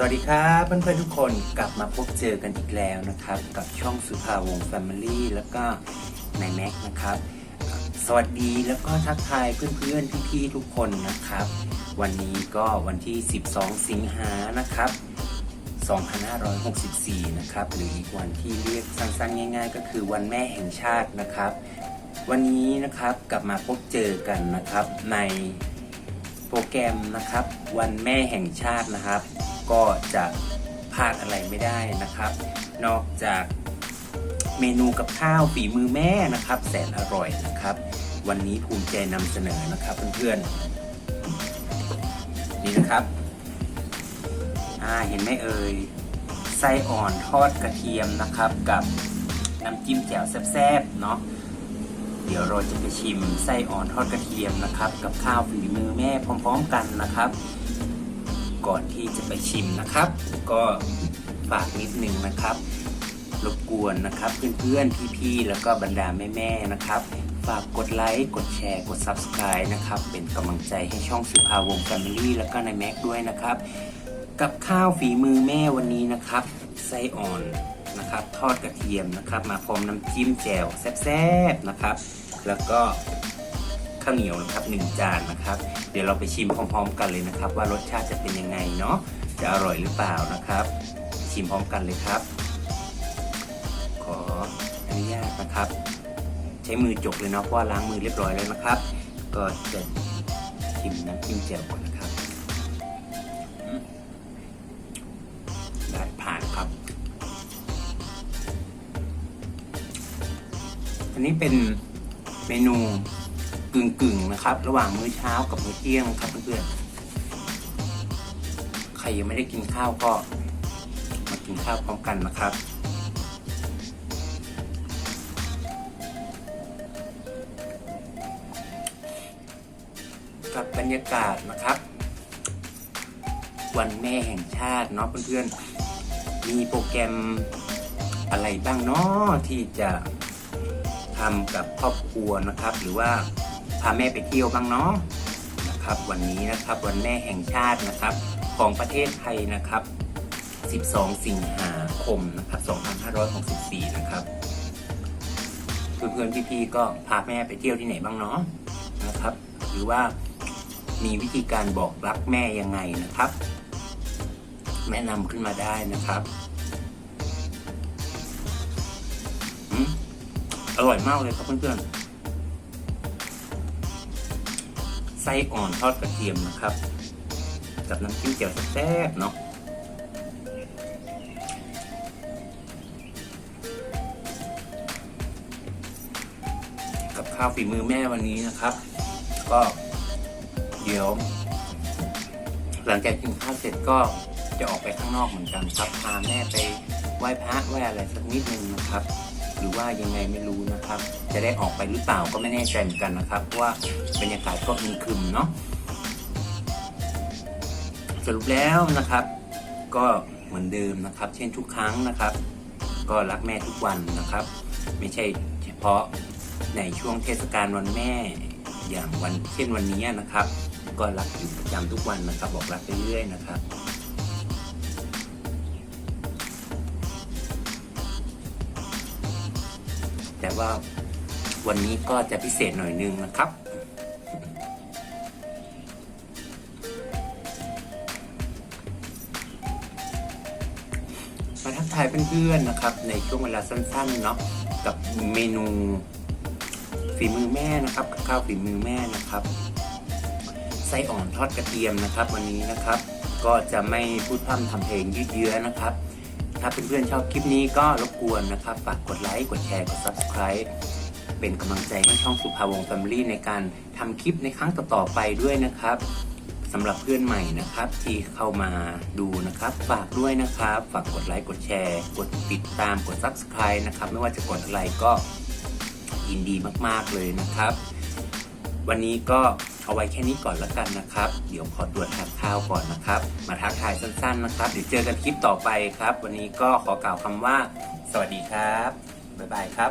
สวัสดีครับเพื่อนๆทุกคนกลับมาพบเจอกันอีกแล้วนะครับ กับช่องสุภาวงศ์แฟมิลี่แล้วก็นายแม็กนะครับ สวัสดีแล้วก็ทักทายเพื่อนๆพี่ๆทุกคนนะครับ วันนี้ก็วันที่ 12 สิงหานะครับ 2564 นะครับ หรืออีกวันที่เรียกสั้นๆง่าย ๆ ก็คือวันแม่แห่งชาตินะครับ วันนี้นะครับกลับมาพบเจอกันนะครับในโปรแกรมนะครับ วันแม่แห่งชาตินะครับ ก็จะพลาดอะไรไม่ได้นะครับ นอกจากเมนูกับข้าวฝีมือแม่นะครับ แสนอร่อยนะครับ วันนี้ภูมิใจนำเสนอนะครับเพื่อนๆนี่นะครับอ่าเห็นไหมเอ่ยไส้อ่อนทอดกระเทียมนะครับ กับน้ำจิ้มแจ่วแซ่บๆเนาะเดี๋ยวเราจะไปชิมไส้อ่อนทอดกระเทียมนะครับ กับข้าวฝีมือแม่พร้อม ๆ กันนะครับ ก่อนที่จะไปชิมนะครับ ก็ฝากนิดนึงนะครับ รบกวนนะครับเพื่อนๆพี่ๆแล้วก็บรรดาแม่ๆนะครับ ฝากกดไลค์กดแชร์กด Subscribe นะครับ เป็นกำลังใจให้ช่องสุภาวงศ์แฟมิลี่แล้วก็ในแม็กด้วยนะครับ กับข้าวฝีมือแม่วันนี้นะครับไส้อ่อนนะครับ ทอดกระเทียมนะครับ มาพร้อมน้ำจิ้มแจ่วแซ่บๆนะครับ แล้วก็ ข้าวเหนียวนะครับหนึ่งจานนะครับ เดี๋ยวเราไปชิมพร้อมๆ กันเลยนะครับ ว่ารสชาติจะเป็นยังไงเนาะจะอร่อยหรือเปล่านะครับ ชิมพร้อมกันเลยครับ ขออนุญาตนะครับ ใช้มือจกเลยเนาะเพราะว่าล้างมือเรียบร้อยแล้วนะครับ ก็จะชิมน้ำจิ้มแจ่วก่อนนะครับได้ผ่านครับ อันนี้เป็นเมนู กึ่งกึ่งๆนะครับ ระหว่างมื้อเช้ากับมื้อเที่ยงครับเพื่อนๆ ใครยังไม่ได้กินข้าวก็มากินข้าวพร้อมกันนะครับ กับบรรยากาศนะครับ วันแม่แห่งชาติเนาะเพื่อนๆ มีโปรแกรมอะไรบ้างเนาะที่จะทำกับครอบครัวนะครับ หรือว่า พาแม่ไปเที่ยวบ้างเนาะนะครับ วันนี้นะครับวันแม่แห่งชาตินะครับ ของประเทศไทยนะครับ 12 สิงหาคมนะครับ2564 นะครับเพื่อนๆพี่ๆก็พาแม่ไปเที่ยวที่ไหนบ้างเนาะนะครับ หรือว่ามีวิธีการบอกรักแม่ยังไงนะครับ แนะนำขึ้นมาได้นะครับออร่อยมากเลยครับเพื่อนๆ ส้อ่อนทอดกระเทียมนะครับ กับน้ำจิ้มแจ่วแซ่บเนาะกับข้าวฝีมือแม่วันนี้นะครับ ก็เดี๋ยว หลังจากกินข้าวเสร็จก็จะออกไปข้างนอกเหมือนกันครับพาแม่ไปไหว้พระไหว้อะไรสักนิดนึงนะครับ หรือว่ายังไงไม่รู้นะครับ จะได้ออกไปหรือเปล่าก็ไม่แน่ใจเหมือนกันนะครับเพราะว่าบรรยากาศก็มีคึมเนาะสรุปแล้วนะครับ ก็เหมือนเดิมนะครับ เช่นทุกครั้งนะครับ ก็รักแม่ทุกวันนะครับ ไม่ใช่เฉพาะในช่วงเทศกาลวันแม่อย่างวันเช่นวันนี้นะครับ ก็รักอยู่ประจำทุกวันนะครับ บอกรักไปเรื่อยนะครับ แต่ว่าวันนี้ก็จะพิเศษหน่อยนึงนะครับ มาทักทายเพื่อนๆนะครับ ในช่วงเวลาสั้นๆเนาะกับเมนูฝีมือแม่นะครับข้าวฝีมือแม่นะครับไส้อ่อนทอดกระเทียมนะครับ วันนี้นะครับ ก็จะไม่พูดพร่ำทำเพลงยืดเยื้อนะครับ ถ้าเพื่อนๆชอบคลิปนี้ก็รบกวนนะครับ ฝากกดไลค์ กดแชร์ กด Subscribe เป็นกำลังใจให้ช่องสุภาวงศ์แฟมิลี่ในการทำคลิปในครั้งต่อๆไปด้วยนะครับสำหรับเพื่อนใหม่นะครับ ที่เข้ามาดูนะครับ ฝากด้วยนะครับ ฝากกดไลค์ กดแชร์ กดติดตาม กด Subscribe นะครับ ไม่ว่าจะกดอะไรก็ยินดีมากๆเลยนะครับ วันนี้ก็ เอาไว้แค่นี้ก่อนละกันนะครับ เดี๋ยวขอตรวจทานข้าวก่อนนะครับ มาทักทายสั้นๆนะครับ เดี๋ยวเจอกันคลิปต่อไปครับ วันนี้ก็ขอกล่าวคำว่า สวัสดีครับ บ๊ายบายครับ